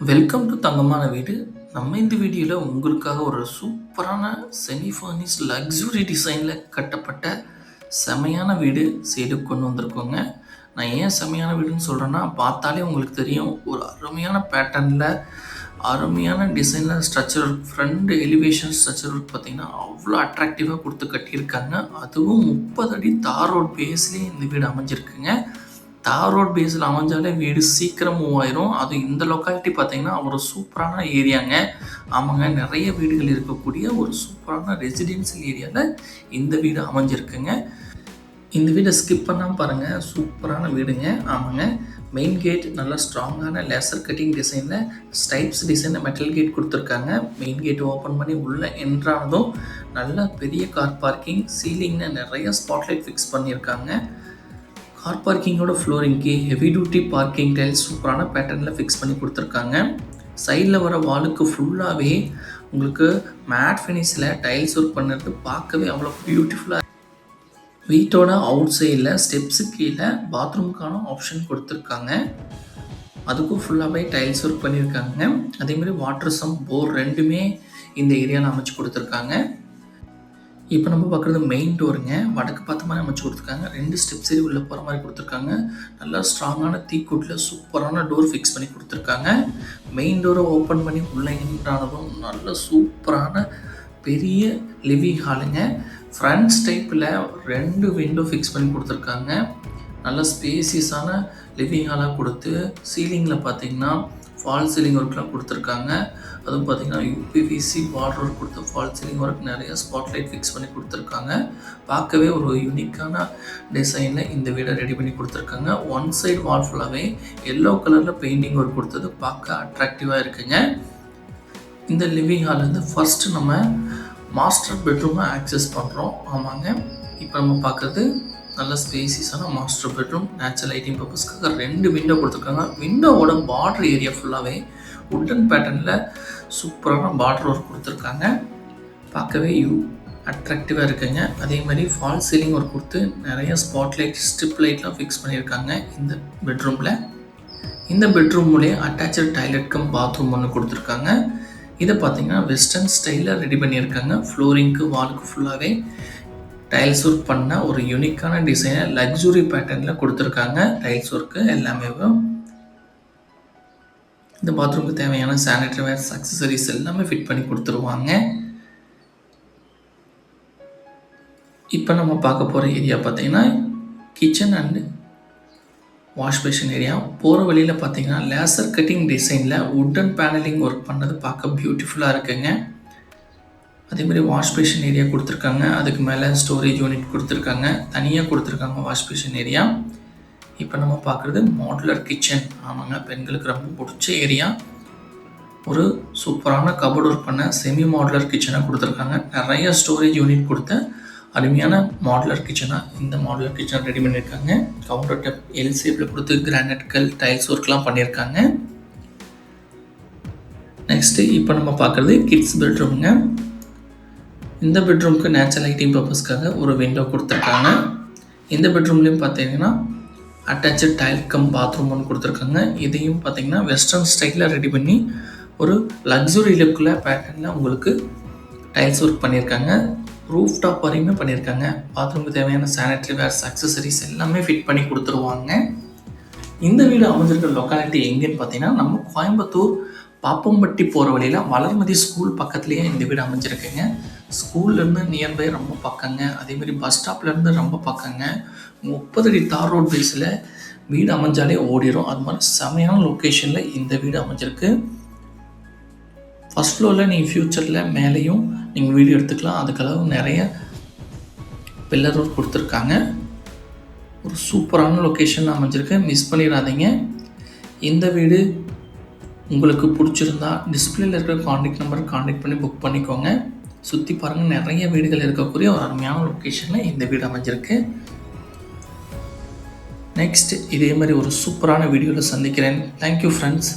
Welcome to தங்கமான வீடு. நம்ம இந்த வீடியோவில் உங்களுக்காக ஒரு சூப்பரான செமி ஃபர்னிஸ் லக்ஸுரி டிசைனில் கட்டப்பட்ட செமையான வீடு செய்து கொண்டு வந்திருக்கோங்க. நான் ஏன் செமையான வீடுன்னு சொல்கிறேன்னா பார்த்தாலே உங்களுக்கு தெரியும் ஒரு அருமையான பேட்டர்னில் அருமையான டிசைனில் structure front elevation structure work பார்த்தீங்கன்னா அவ்வளோ அட்ராக்டிவாக கொடுத்து கட்டியிருக்காங்க. அதுவும் முப்பது அடி தார் ரோட் பேஸ்லேயே இந்த வீடு அமைஞ்சிருக்குங்க. தார் ரோட் பேஸில் அமைஞ்சாலே வீடு சீக்கிரம் மூவ் ஆயிரும். அதுவும் இந்த லொக்காலிட்டி பார்த்தீங்கன்னா ஒரு சூப்பரான ஏரியாங்க. ஆமாங்க நிறைய வீடுகள் இருக்கக்கூடிய ஒரு சூப்பரான ரெசிடென்சியல் ஏரியாவில் இந்த வீடு அமைஞ்சிருக்குங்க. இந்த வீடை ஸ்கிப் பண்ணாமல் பாருங்கள் சூப்பரான வீடுங்க. ஆமாங்க. மெயின் கேட் நல்லா ஸ்ட்ராங்கான லேசர் கட்டிங் டிசைனில் ஸ்டைப்ஸ் டிசைனில் மெட்டல் கேட் கொடுத்துருக்காங்க. மெயின் கேட் ஓப்பன் பண்ணி உள்ளே என்ட்ரானதும் நல்லா பெரிய கார் பார்க்கிங் சீலிங்கில் நிறைய ஸ்பாட்லைட் ஃபிக்ஸ் பண்ணியிருக்காங்க. கார் பார்க்கிங்கோட ஃப்ளோரிங்க்கு ஹெவி டியூட்டி பார்க்கிங் டைல்ஸ் சூப்பரான பேட்டர்னில் ஃபிக்ஸ் பண்ணி கொடுத்துருக்காங்க. சைடில் வர வாலுக்கு ஃபுல்லாகவே உங்களுக்கு மேட் ஃபினிஷில் டைல்ஸ் ஒர்க் பண்ணுறது பார்க்கவே அவ்வளோ பியூட்டிஃபுல்லாக வீட்டோட அவுட் சைடில் ஸ்டெப்ஸு கீழே பாத்ரூமுக்கான ஆப்ஷன் கொடுத்துருக்காங்க. அதுக்கும் ஃபுல்லாகவே டைல்ஸ் ஒர்க் பண்ணியிருக்காங்க அதேமாதிரி வாட்டர் சம் போர் ரெண்டுமே இந்த ஏரியாவில் அமைச்சு கொடுத்துருக்காங்க. இப்போ நம்ம பார்க்குறது மெயின் டோருங்க வடக்கு பார்த்த மாதிரி அமைச்சு கொடுத்துருக்காங்க. ரெண்டு ஸ்டெப்ஸ் சரி உள்ளே போகிற மாதிரி கொடுத்துருக்காங்க. நல்லா ஸ்ட்ராங்கான தீக்கூட்டில் சூப்பரான டோர் ஃபிக்ஸ் பண்ணி கொடுத்துருக்காங்க. மெயின் டோரை ஓப்பன் பண்ணி உள்ளே என்ட்ரானதும் நல்ல சூப்பரான பெரிய லிவிங் ஹாலுங்க ஃப்ரண்ட்ஸ் டைப்பில் ரெண்டு விண்டோ ஃபிக்ஸ் பண்ணி கொடுத்துருக்காங்க. நல்ல ஸ்பேசியஸான லிவிங் ஹாலாக கொடுத்து சீலிங்கில் பார்த்தீங்கன்னா ஃபால் சீலிங் ஒர்க்லாம் கொடுத்துருக்காங்க. அதுவும் பார்த்தீங்கன்னா யூபிவிசி பார்டர் ஒர்க் கொடுத்த ஃபால் சீலிங் ஒர்க் நிறைய ஸ்பாட்லைட் ஃபிக்ஸ் பண்ணி கொடுத்துருக்காங்க. பார்க்கவே ஒரு யூனிக்கான டிசைனில் இந்த வீடை ரெடி பண்ணி கொடுத்துருக்காங்க. ஒன் சைடு வால் ஃபுல்லாகவே எல்லோ கலரில் பெயிண்டிங் ஒர்க் கொடுத்தது பார்க்க அட்ராக்டிவாக இருக்குங்க. இந்த லிவிங் ஹால்லேருந்து ஃபஸ்ட்டு நம்ம மாஸ்டர் பெட்ரூமை ஆக்சஸ் பண்ணுறோம் ஆமாங்க. இப்போ நம்ம பார்க்குறது நல்ல ஸ்பேசியஸான மாஸ்டர் பெட்ரூம் நேச்சுரல் லைட்டிங் பர்பஸ்க்காக ரெண்டு விண்டோ கொடுத்துருக்காங்க. விண்டோவோட பார்டர் ஏரியா ஃபுல்லாகவே உட்டன் பேட்டர்னில் சூப்பரான பார்டர் ஒர்க் கொடுத்துருக்காங்க. பார்க்கவே யூ அட்ராக்டிவாக இருக்குங்க. அதே மாதிரி ஃபால் சீலிங் ஒர்க் கொடுத்து நிறைய ஸ்பாட்லைட் ஸ்ட்ரிப் லைட்லாம் ஃபிக்ஸ் பண்ணியிருக்காங்க இந்த பெட்ரூமில் இந்த பெட்ரூம்லேயே அட்டாச்சு டாய்லெட்க்கும் பாத்ரூம் ஒன்று கொடுத்துருக்காங்க. இதை பார்த்தீங்கன்னா வெஸ்டர்ன் ஸ்டைலில் ரெடி பண்ணியிருக்காங்க. ஃப்ளோரிங்க்கு வாலுக்கு ஃபுல்லாகவே டைல்ஸ் ஒர்க் பண்ண ஒரு யூனிக்கான டிசைனை லக்ஸுரி பேட்டர்னில் கொடுத்துருக்காங்க. டைல்ஸ் ஒர்க்கு எல்லாமே இந்த பாத்ரூமுக்கு தேவையான சானிடரி வேர்ஸ் அக்சசரிஸ் எல்லாமே ஃபிட் பண்ணி கொடுத்துருவாங்க. இப்போ நம்ம பார்க்க போகிற ஏரியா பார்த்தீங்கன்னா kitchen and wash basin area போகிற வழியில் பார்த்தீங்கன்னா லேசர் கட்டிங் டிசைனில் உட்டன் பேனலிங் ஒர்க் பண்ணது பார்க்க பியூட்டிஃபுல்லாக இருக்குங்க. அதே மாதிரி வாஷ் பேஷன் ஏரியா கொடுத்துருக்காங்க. அதுக்கு மேலே ஸ்டோரேஜ் யூனிட் கொடுத்துருக்காங்க. தனியாக கொடுத்துருக்காங்க வாஷ் பேஷன் ஏரியா இப்போ நம்ம பார்க்குறது மாடுலர் கிச்சன் ஆமாங்க பெண்களுக்கு ரொம்ப பிடிச்ச ஏரியா ஒரு சூப்பரான கபோர்ட் ஒர்க் பண்ண செமி மாடுலர் கிச்சனை கொடுத்துருக்காங்க. நிறைய ஸ்டோரேஜ் யூனிட் கொடுத்த அருமையான மாடுலர் கிச்சனாக இந்த மாடுலர் கிச்சன் ரெடி பண்ணியிருக்காங்க. கவுண்டர் டப் எல் ஷேப்பில் கொடுத்து கிரானைட்கள் டைல்ஸ் ஒர்க்லாம் பண்ணியிருக்காங்க. நெக்ஸ்ட்டு இப்போ நம்ம பார்க்குறது கிட்ஸ் பெட்ரூம்ங்க இந்த பெட்ரூம்க்கு நேச்சுரல் லைட்டிங் பர்பஸ்க்காக ஒரு விண்டோ கொடுத்துருக்காங்க. இந்த பெட்ரூம்லேயும் பார்த்தீங்கன்னா அட்டாச்சு டைல் கம் பாத்ரூம் ஒன்று கொடுத்துருக்காங்க. இதையும் பார்த்தீங்கன்னா வெஸ்டர்ன் ஸ்டைலில் ரெடி பண்ணி ஒரு லக்ஸுரி லுக்கில் பேட்டர்னில் உங்களுக்கு டைல்ஸ் ஒர்க் பண்ணியிருக்காங்க. ரூஃப் டாப் வரையுமே பண்ணியிருக்காங்க. பாத்ரூமுக்கு தேவையான சானிடரி வேர்ஸ் அக்சசரிஸ் எல்லாமே ஃபிட் பண்ணி கொடுத்துருவாங்க. இந்த வீடு அமைஞ்சிருக்கிற லொக்காலிட்டி எங்கேன்னு பார்த்தீங்கன்னா நம்ம கோயம்புத்தூர் பாப்பம்பட்டி போகிற வழியில் வளர்மதி ஸ்கூல் பக்கத்துலேயே இந்த வீடு அமைஞ்சிருக்குங்க. ஸ்கூல்லேருந்து நியர்பை ரொம்ப பக்கங்க. அதேமாதிரி பஸ் ஸ்டாப்லேருந்து ரொம்ப பக்கங்க. முப்பது அடி தார் ரோட் பேஸில் வீடு அமைஞ்சாலே ஓடிடும் அது மாதிரி செமையான லொக்கேஷனில் இந்த வீடு அமைஞ்சிருக்கு. ஃபஸ்ட் ஃப்ளோரில் நீங்கள் ஃப்யூச்சரில் மேலேயும் நீங்கள் வீடியோ எடுத்துக்கலாம். அதுக்களவு நிறைய பில்லர் ஒர்க் கொடுத்துருக்காங்க. ஒரு சூப்பரான லொக்கேஷன் அமைஞ்சிருக்கு. மிஸ் பண்ணிடாதீங்க. இந்த வீடு உங்களுக்கு பிடிச்சிருந்தா டிஸ்பிளேல இருக்கிற காண்டாக்ட் நம்பர் காண்டாக்ட் பண்ணி புக் பண்ணிக்கோங்க. சுற்றி பாருங்கள் நிறைய வீடுகள் இருக்கக்கூடிய ஒரு அருமையான லொக்கேஷனில் இந்த வீடு அமைஞ்சிருக்கு. நெக்ஸ்ட் இதே மாதிரி ஒரு சூப்பரான வீடியோவில் சந்திக்கிறேன். Thank you friends